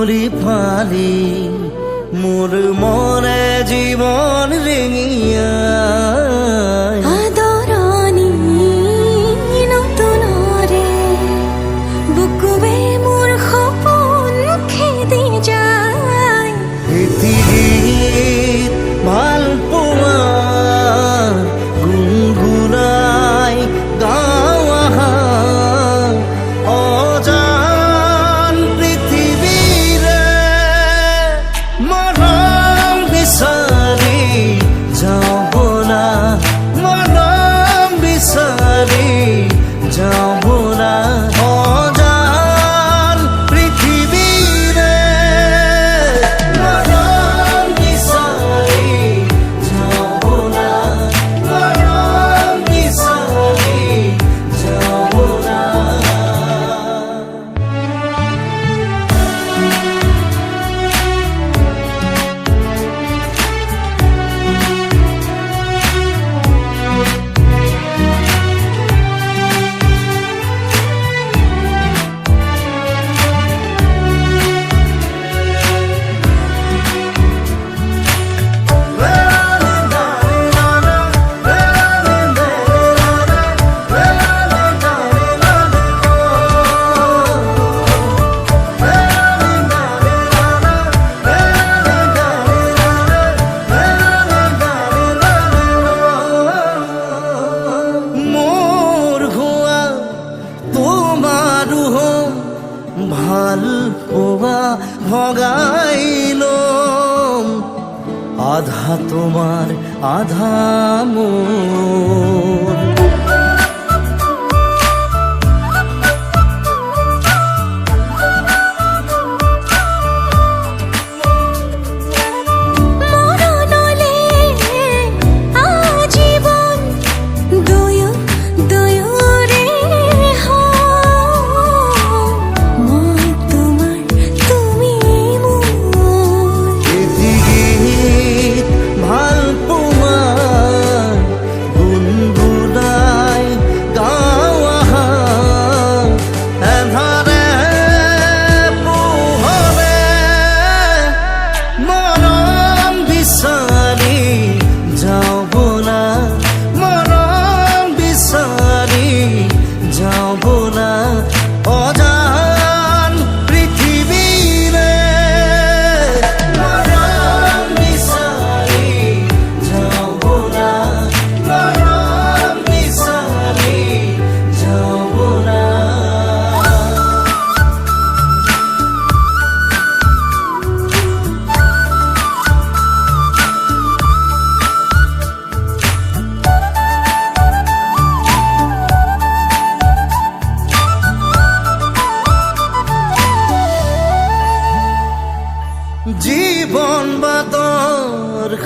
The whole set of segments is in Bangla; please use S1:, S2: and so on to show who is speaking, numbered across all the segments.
S1: মরি ফালি মোর মরে জীবন রেঙিয়ে ভালো পোয়া ভগাইল। আধা তোমার আধা মন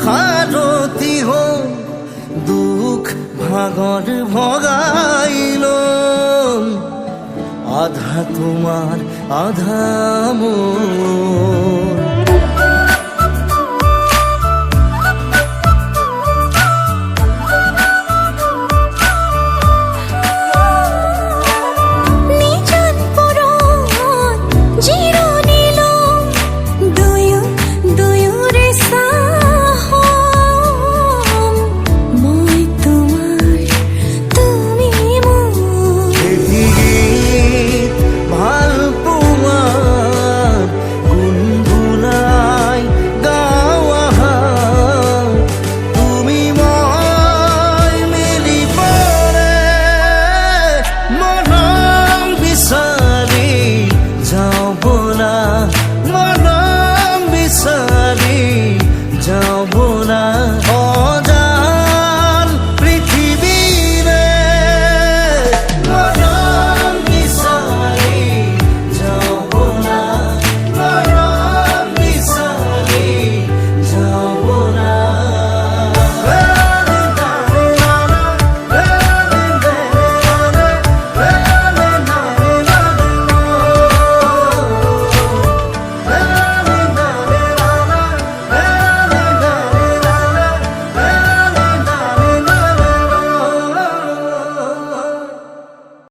S1: খারতি হো দুখ ভাগর ভগাইল। আধা তোমার আধা মোর।